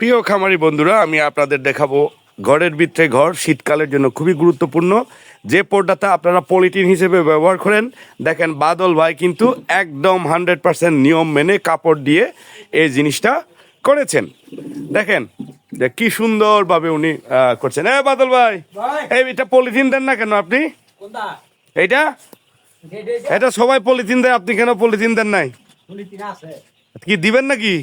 প্রিয় খামারি বন্ধুরা আমি আপনাদের দেখাবো ঘরের ভিতরে ঘর শীতকালের জন্য খুবই গুরুত্বপূর্ণ। যে পর্দাটা আপনারা পলিথিন হিসেবে ব্যবহার করেন দেখেন বাদল ভাই কিন্তু একদম হান্ড্রেড পার্সেন্ট নিয়ম মেনে কাপড় দিয়ে এই জিনিসটা করেছেন। দেখেন যে কি সুন্দরভাবে উনি করছেন। হ্যাঁ বাদল ভাই। এই এটা পলিথিন দেন না কেন আপনি? এইটা? এটা সবাই পলিথিন দেয় আপনি কেন পলিথিন দেন নাই? পলিথিন আছে। কি দিবেন নাকি?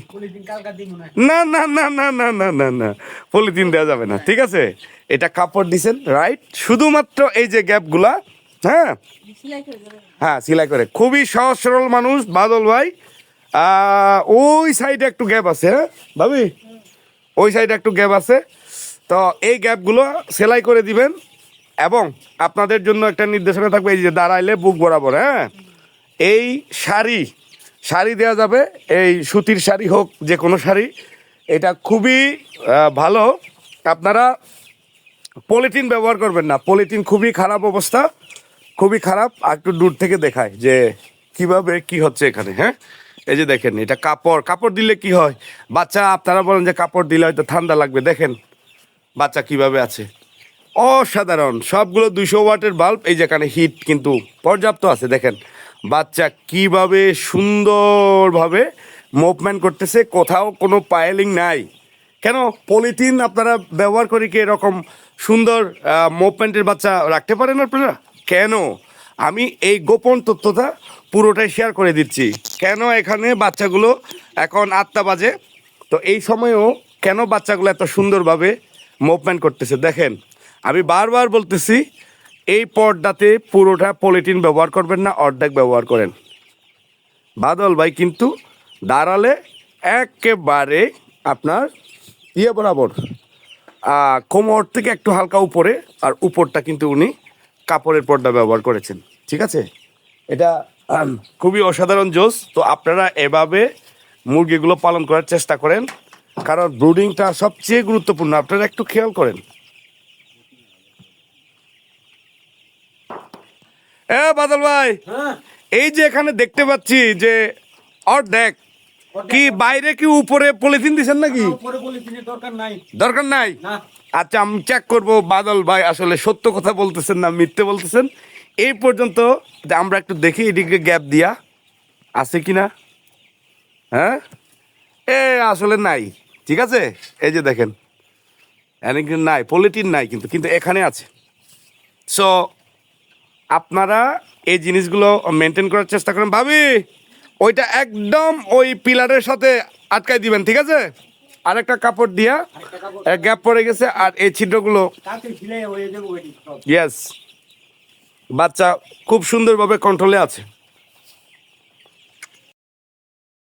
না। না না না না না না না পলিথিন দেওয়া যাবে না ঠিক আছে? এটা কাপড় দিছেন রাইট শুধুমাত্র এই যে গ্যাপগুলা হ্যাঁ? হ্যাঁ সেলাই করে। খুবই সহজ সরল মানুষ বাদল ভাই। ওই সাইডে একটু গ্যাপ আছে হ্যাঁ? ভাবি? ওই সাইডে একটু গ্যাপ আছে। তো এই গ্যাপগুলো সেলাই করে দিবেন এবং আপনাদের জন্য একটা নির্দেশনা থাকবে এই যে দাঁড়াইলে বুক বরাবর হ্যাঁ? এই শাড়ি শাড়ি দেওয়া যাবে, এই সুতির শাড়ি হোক, যে কোনো শাড়ি। এটা খুবই ভালো। আপনারা পলিথিন ব্যবহার করবেন না। পলিথিন খুবই খারাপ অবস্থা, খুবই খারাপ। একটু দূর থেকে দেখায় যে কীভাবে কি হচ্ছে এখানে হ্যাঁ? এই যে দেখেন, এটা কাপড়। কাপড় দিলে কি হয়? বাচ্চা, আপনারা বলেন যে কাপড় দিলে হয়তো ঠান্ডা লাগবে। দেখেন, বাচ্চা কীভাবে আছে। অসাধারণ। সবগুলো দুইশো ওয়াটের বাল্ব, এই যেখানে হিট কিন্তু পর্যাপ্ত আছে, দেখেন। বাচ্চা কীভাবে সুন্দরভাবে মুভমেন্ট করতেছে, কোথাও কোনো পায়েলিং নাই। কেন? পলিথিন আপনারা ব্যবহার করে কি এরকম সুন্দর মুভমেন্টের বাচ্চা রাখতে পারেন আপনারা? কেন? আমি এই গোপন তথ্যটা পুরোটাই শেয়ার করে দিচ্ছি। কেন এখানে বাচ্চাগুলো এখন আটটা বাজে? তো এই সময়েও কেন বাচ্চাগুলো এত সুন্দরভাবে মুভমেন্ট করতেছে? দেখেন, আমি বারবার বলতেছি এই পর্দাতে পুরোটা পলিথিন ব্যবহার করবেন না, অর্ধেক ব্যবহার করেন। বাদল ভাই কিন্তু দাঁড়ালে একেবারে আপনার ইয়ে বরাবর কোমর থেকে একটু হালকা উপরে আর উপরটা কিন্তু উনি কাপড়ের পর্দা ব্যবহার করেছেন, ঠিক আছে? এটা খুবই অসাধারণ জোস। তো আপনারা এভাবে মুরগিগুলো পালন করার চেষ্টা করেন, কারণ ব্রুডিংটা সবচেয়ে গুরুত্বপূর্ণ। আপনারা একটু খেয়াল করেন। এ বাদল ভাই হ্যাঁ। এই যে এখানে দেখতে পাচ্ছি যে অর্ধেক কি বাইরে কি উপরে পলিথিন দিছেন নাকি? দরকার নাই। আচ্ছা আমি চেক করব বাদল ভাই আসলে সত্য কথা বলতেছেন না মিথ্যে বলতেছেন। এই পর্যন্ত যে আমরা একটু দেখি এদিকে গ্যাপ দিয়া। আছে কি না হ্যাঁ? এ আসলে নাই। ঠিক আছে? এই যে দেখেন। নাই? পলিটিন নাই কিন্তু কিন্তু এখানে আছে। সো আপনারা এই জিনিসগুলো মেনটেন করার চেষ্টা করেন। ভাবি ওইটা একদম ওই পিলারের সাথে আটকাই দিবেন ঠিক আছে? আর একটা কাপড় দিয়া এক গ্যাপ পড়ে গেছে আর এই ছিদ্রগুলো। ইয়েস বাচ্চা খুব সুন্দরভাবে কন্ট্রোলে আছে।